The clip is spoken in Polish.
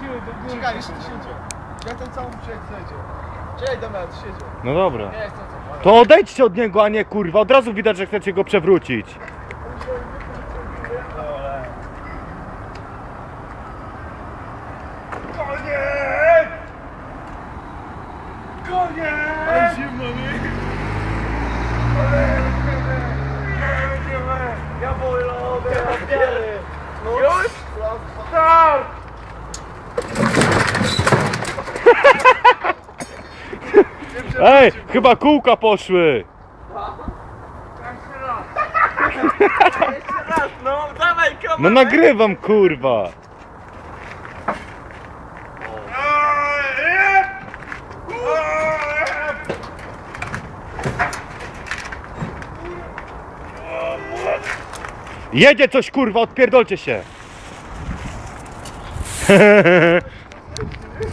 siły do góry. Czekaj, jeszcze ty siedzie. Ja ten całą przyjaciół zejdzie. Czekaj, Damian, ty siedzie. No dobra. Nie jestem co. To odejdźcie od niego, a nie kurwa. Od razu widać, że chcecie go przewrócić. Koniec! Koniec! Ale zimno mi. Ja wolę, ja Już? Start! Ej, chyba kółka poszły. Jeszcze raz. No dawaj kamerę. No nagrywam kurwa. Jedzie coś kurwa, odpierdolcie się.